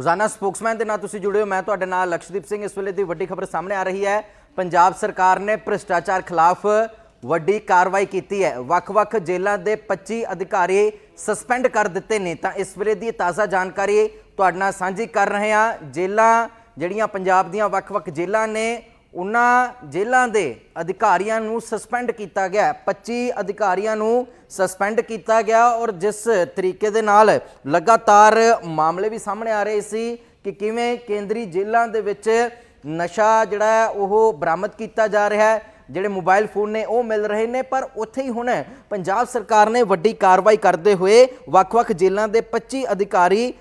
ਰੋਜ਼ਾਨਾ ਸਪੋਕਸਮੈਨ ਦੇ ਨਾਲ ਤੁਸੀਂ ਜੁੜੇ ਹੋ। ਮੈਂ ਤੁਹਾਡੇ ਨਾਲ ਲਕਸ਼ਦੀਪ ਸਿੰਘ। ਇਸ ਵੇਲੇ ਦੀ ਵੱਡੀ ਖਬਰ ਸਾਹਮਣੇ ਆ ਰਹੀ ਹੈ। ਪੰਜਾਬ ਸਰਕਾਰ ਨੇ ਭ੍ਰਿਸ਼ਟਾਚਾਰ ਖਿਲਾਫ ਵੱਡੀ ਕਾਰਵਾਈ ਕੀਤੀ ਹੈ। ਵੱਖ-ਵੱਖ ਜੇਲ੍ਹਾਂ ਦੇ 25 ਅਧਿਕਾਰੀ ਸਸਪੈਂਡ ਕਰ ਦਿੱਤੇ ਨੇ। ਤਾਂ ਇਸ ਵੇਲੇ ਦੀ ਤਾਜ਼ਾ ਜਾਣਕਾਰੀ ਤੁਹਾਡੇ ਨਾਲ ਸਾਂਝੀ ਕਰ ਰਹੇ ਹਾਂ। ਜੇਲ੍ਹਾਂ ਜਿਹੜੀਆਂ ਪੰਜਾਬ ਦੀਆਂ ਵੱਖ-ਵੱਖ ਜੇਲ੍ਹਾਂ ਨੇ ਉਹਨਾਂ ਜੇਲ੍ਹਾਂ ਦੇ ਅਧਿਕਾਰੀਆਂ ਨੂੰ ਸਸਪੈਂਡ ਕੀਤਾ ਗਿਆ ਹੈ। 25 ਅਧਿਕਾਰੀਆਂ ਨੂੰ ਸਸਪੈਂਡ ਕੀਤਾ ਗਿਆ ਔਰ ਜਿਸ ਤਰੀਕੇ ਦੇ ਨਾਲ ਲਗਾਤਾਰ ਮਾਮਲੇ ਵੀ ਸਾਹਮਣੇ ਆ ਰਹੇ ਸੀ ਕਿ ਕਿਵੇਂ ਕੇਂਦਰੀ ਜੇਲ੍ਹਾਂ ਦੇ ਵਿੱਚ ਨਸ਼ਾ ਜਿਹੜਾ ਉਹ ਬਰਾਮਦ ਕੀਤਾ ਜਾ ਰਿਹਾ ਹੈ ਜਿਹੜੇ ਮੋਬਾਈਲ ਫੋਨ ਨੇ ਉਹ ਮਿਲ ਰਹੇ ਨੇ, ਪਰ ਉੱਥੇ ਹੀ ਹੁਣ ਪੰਜਾਬ ਸਰਕਾਰ ਨੇ ਵੱਡੀ ਕਾਰਵਾਈ ਕਰਦੇ ਹੋਏ ਵੱਖ-ਵੱਖ ਜੇਲ੍ਹਾਂ ਦੇ 25 ਅਧਿਕਾਰੀ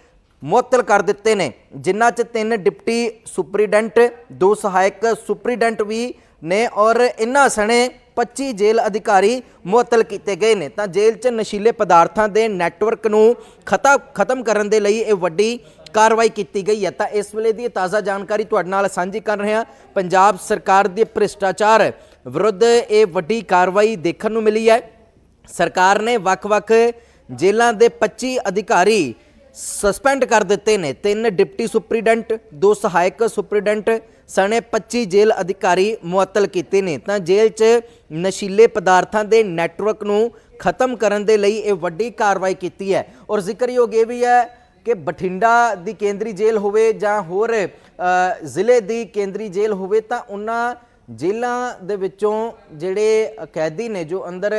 ਮੁਅੱਤਲ ਕਰ ਦਿੱਤੇ ਨੇ, ਜਿਨ੍ਹਾਂ 'ਚ ਤਿੰਨ ਡਿਪਟੀ ਸੁਪਰੀਡੈਂਟ, ਦੋ ਸਹਾਇਕ ਸੁਪਰੀਡੈਂਟ ਵੀ ਨੇ ਔਰ ਇਨ੍ਹਾਂ ਸਣੇ 25 ਜੇਲ੍ਹ ਅਧਿਕਾਰੀ ਮੁਅੱਤਲ ਕੀਤੇ ਗਏ ਨੇ। ਤਾਂ ਜੇਲ੍ਹ 'ਚ ਨਸ਼ੀਲੇ ਪਦਾਰਥਾਂ ਦੇ ਨੈਟਵਰਕ ਨੂੰ ਖਤਾ, ਖਤਮ ਕਰਨ ਦੇ ਲਈ ਇਹ ਵੱਡੀ ਕਾਰਵਾਈ ਕੀਤੀ ਗਈ ਹੈ। ਤਾਂ ਇਸ ਵੇਲੇ ਦੀ ਤਾਜ਼ਾ ਜਾਣਕਾਰੀ ਤੁਹਾਡੇ ਨਾਲ ਸਾਂਝੀ ਕਰ ਰਹੇ ਹਾਂ। ਪੰਜਾਬ ਸਰਕਾਰ ਦੇ ਭ੍ਰਿਸ਼ਟਾਚਾਰ ਵਿਰੁੱਧ ਇਹ ਵੱਡੀ ਕਾਰਵਾਈ ਦੇਖਣ ਨੂੰ ਮਿਲੀ ਹੈ। ਸਰਕਾਰ ਨੇ ਵੱਖ-ਵੱਖ ਜੇਲ੍ਹਾਂ ਦੇ 25 ਅਧਿਕਾਰੀ ਸਸਪੈਂਡ ਕਰ ਦਿੱਤੇ ਨੇ। ਤਿੰਨ ਡਿਪਟੀ ਸੁਪਰੀਡੈਂਟ, ਦੋ ਸਹਾਇਕ ਸੁਪਰੀਡੈਂਟ, ਸਣੇ 25 ਜੇਲ੍ਹ ਅਧਿਕਾਰੀ ਮੁਅੱਤਲ ਕੀਤੇ ਨੇ। ਤਾਂ ਜੇਲ੍ਹ 'ਚ ਨਸ਼ੀਲੇ ਪਦਾਰਥਾਂ ਦੇ ਨੈਟਵਰਕ ਨੂੰ ਖਤਮ ਕਰਨ ਦੇ ਲਈ ਇਹ ਵੱਡੀ ਕਾਰਵਾਈ ਕੀਤੀ ਹੈ। ਔਰ ਜ਼ਿਕਰਯੋਗ ਇਹ ਵੀ ਹੈ ਕਿ ਬਠਿੰਡਾ ਦੀ ਕੇਂਦਰੀ ਜੇਲ੍ਹ ਹੋਵੇ ਜਾਂ ਹੋਰ ਜ਼ਿਲ੍ਹੇ ਦੀ ਕੇਂਦਰੀ ਜੇਲ੍ਹ ਹੋਵੇ ਤਾਂ ਉਹਨਾਂ ਜੇਲ੍ਹਾਂ ਦੇ ਵਿੱਚੋਂ ਜਿਹੜੇ ਕੈਦੀ ਨੇ, ਜੋ ਅੰਦਰ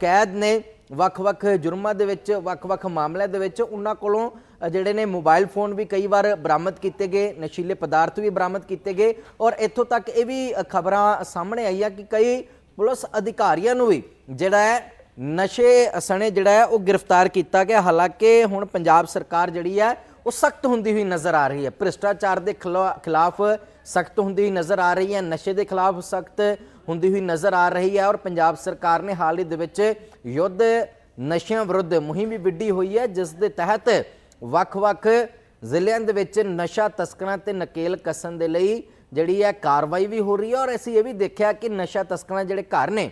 ਕੈਦ ਨੇ ਵੱਖ-ਵੱਖ ਜੁਰਮਾਂ ਦੇ ਵਿੱਚ, ਵੱਖ-ਵੱਖ ਮਾਮਲਿਆਂ ਦੇ ਵਿੱਚ ਉਹਨਾਂ ਕੋਲੋਂ ਜਿਹੜੇ ਨੇ ਮੋਬਾਈਲ ਫੋਨ ਵੀ ਕਈ ਵਾਰ ਬਰਾਮਦ ਕੀਤੇ ਗਏ, ਨਸ਼ੀਲੇ ਪਦਾਰਥ ਵੀ ਬਰਾਮਦ ਕੀਤੇ ਗਏ ਔਰ ਇੱਥੋਂ ਤੱਕ ਇਹ ਵੀ ਖਬਰਾਂ ਸਾਹਮਣੇ ਆਈਆਂ ਕਿ ਕਈ ਪੁਲਿਸ ਅਧਿਕਾਰੀਆਂ ਨੂੰ ਵੀ ਜਿਹੜਾ ਹੈ ਨਸ਼ੇ ਸਣੇ ਜਿਹੜਾ ਹੈ ਉਹ ਗ੍ਰਿਫਤਾਰ ਕੀਤਾ ਗਿਆ। ਹਾਲਾਂਕਿ ਹੁਣ ਪੰਜਾਬ ਸਰਕਾਰ ਜਿਹੜੀ ਹੈ ਉਹ ਸਖਤ ਹੁੰਦੀ ਹੋਈ ਨਜ਼ਰ ਆ ਰਹੀ ਹੈ। ਭ੍ਰਿਸ਼ਟਾਚਾਰ ਦੇ ਖਿਲਾ- ਖਿਲਾਫ ਸਖਤ ਹੁੰਦੀ ਹੋਈ ਨਜ਼ਰ ਆ ਰਹੀ ਹੈ। ਨਸ਼ੇ ਦੇ ਖਿਲਾਫ ਸਖਤ ਹੁੰਦੀ ਹੋਈ ਨਜ਼ਰ ਆ ਰਹੀ ਹੈ ਔਰ ਪੰਜਾਬ ਸਰਕਾਰ ਨੇ ਹਾਲ ਹੀ ਦੇ ਵਿੱਚ ਯੁੱਧ ਨਸ਼ਿਆਂ ਵਿਰੁੱਧ ਮੁਹਿੰਮ ਵੀ ਵਿੱਢੀ ਹੋਈ ਹੈ, ਜਿਸ ਦੇ ਤਹਿਤ ਵੱਖ-ਵੱਖ ਜ਼ਿਲ੍ਹਿਆਂ ਦੇ ਵਿੱਚ ਨਸ਼ਾ ਤਸਕਰਾਂ ਤੇ ਨਕੇਲ ਕਸਣ ਦੇ ਲਈ ਜਿਹੜੀ ਹੈ ਕਾਰਵਾਈ ਵੀ ਹੋ ਰਹੀ ਹੈ ਔਰ ਅਸੀਂ ਇਹ ਵੀ ਦੇਖਿਆ ਕਿ ਨਸ਼ਾ ਤਸਕਰਾਂ ਜਿਹੜੇ ਘਰ ਨੇ,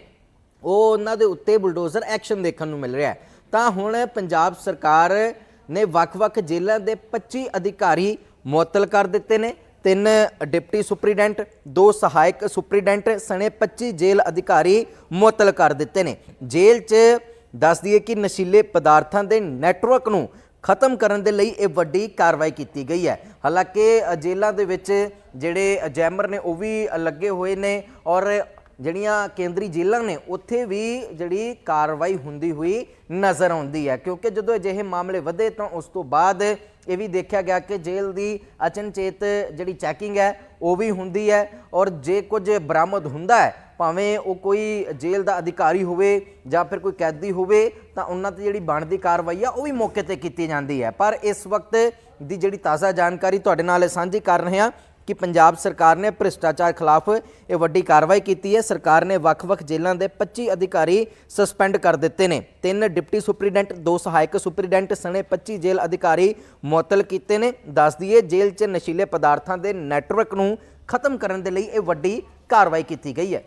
ਉਹ ਉਹਨਾਂ ਦੇ ਉੱਤੇ ਬੁਲਡੋਜ਼ਰ ਐਕਸ਼ਨ ਦੇਖਣ ਨੂੰ ਮਿਲ ਰਿਹਾ ਹੈ। ਤਾਂ ਹੁਣ ਪੰਜਾਬ ਸਰਕਾਰ ਨੇ ਵੱਖ-ਵੱਖ ਜੇਲ੍ਹਾਂ ਦੇ 25 ਅਧਿਕਾਰੀ ਮੁਅੱਤਲ ਕਰ ਦਿੱਤੇ ਨੇ ਤਿੰਨ ਡਿਪਟੀ ਸੁਪਰੀਡੈਂਟ, ਦੋ ਸਹਾਇਕ ਸੁਪਰੀਡੈਂਟ, ਸਣੇ 25 ਜੇਲ੍ਹ ਅਧਿਕਾਰੀ ਮੁਅੱਤਲ ਕਰ ਦਿੱਤੇ ਨੇ। ਜੇਲ੍ਹ 'ਚ ਦੱਸ ਦਈਏ ਕਿ ਨਸ਼ੀਲੇ ਪਦਾਰਥਾਂ ਦੇ ਨੈਟਵਰਕ ਨੂੰ ਖਤਮ ਕਰਨ ਦੇ ਲਈ ਇਹ ਵੱਡੀ ਕਾਰਵਾਈ ਕੀਤੀ ਗਈ ਹੈ। ਹਾਲਾਂਕਿ ਜੇਲ੍ਹਾਂ ਦੇ ਵਿੱਚ ਜਿਹੜੇ ਜੈਮਰ ਨੇ ਉਹ ਵੀ ਲੱਗੇ ਹੋਏ ਨੇ ਔਰ ਜਿਹੜੀਆਂ ਕੇਂਦਰੀ ਜੇਲ੍ਹਾਂ ਨੇ, ਉੱਥੇ ਵੀ ਜਿਹੜੀ ਕਾਰਵਾਈ ਹੁੰਦੀ ਹੋਈ ਨਜ਼ਰ ਆਉਂਦੀ ਹੈ। ਕਿਉਂਕਿ ਜਦੋਂ ਅਜਿਹੇ ਮਾਮਲੇ ਵਧੇ ਤਾਂ ਉਸ ਤੋਂ ਬਾਅਦ ਇਹ ਵੀ ਦੇਖਿਆ ਗਿਆ ਕਿ ਜੇਲ੍ਹ ਦੀ ਅਚਨਚੇਤ ਜਿਹੜੀ ਚੈਕਿੰਗ ਹੈ, ਉਹ ਵੀ ਹੁੰਦੀ ਹੈ ਔਰ ਜੇ ਕੁਝ ਬਰਾਮਦ ਹੁੰਦਾ ਹੈ, ਭਾਵੇਂ ਉਹ ਕੋਈ ਜੇਲ੍ਹ ਦਾ ਅਧਿਕਾਰੀ ਹੋਵੇ ਜਾਂ ਫਿਰ ਕੋਈ ਕੈਦੀ ਹੋਵੇ, ਤਾਂ ਉਹਨਾਂ ਤੇ ਜਿਹੜੀ ਬਣਦੀ ਕਾਰਵਾਈ ਆ, ਉਹ ਵੀ ਮੌਕੇ ਤੇ ਕੀਤੀ ਜਾਂਦੀ ਹੈ। ਪਰ ਇਸ ਵਕਤ ਦੀ ਜਿਹੜੀ ਤਾਜ਼ਾ ਜਾਣਕਾਰੀ ਤੁਹਾਡੇ ਨਾਲ ਸਾਂਝੀ ਕਰ ਰਹੇ ਹਾਂ ਕਿ ਪੰਜਾਬ ਸਰਕਾਰ ਨੇ ਭ੍ਰਿਸ਼ਟਾਚਾਰ ਖਿਲਾਫ ਇਹ ਵੱਡੀ ਕਾਰਵਾਈ ਕੀਤੀ ਹੈ। ਸਰਕਾਰ ਨੇ ਵੱਖ-ਵੱਖ ਜੇਲ੍ਹਾਂ ਦੇ 25 ਅਧਿਕਾਰੀ ਸਸਪੈਂਡ ਕਰ ਦਿੱਤੇ ਨੇ। ਤਿੰਨ ਡਿਪਟੀ ਸੁਪਰੀਡੈਂਟ, ਦੋ ਸਹਾਇਕ ਸੁਪਰੀਡੈਂਟ ਸਣੇ 25 ਜੇਲ੍ਹ ਅਧਿਕਾਰੀ ਮੁਅੱਤਲ ਕੀਤੇ ਨੇ। ਦੱਸ ਦਈਏ, ਜੇਲ੍ਹ 'ਚ ਨਸ਼ੀਲੇ ਪਦਾਰਥਾਂ ਦੇ ਨੈਟਵਰਕ ਨੂੰ ਖਤਮ ਕਰਨ ਦੇ ਲਈ ਇਹ ਵੱਡੀ ਕਾਰਵਾਈ ਕੀਤੀ ਗਈ ਹੈ।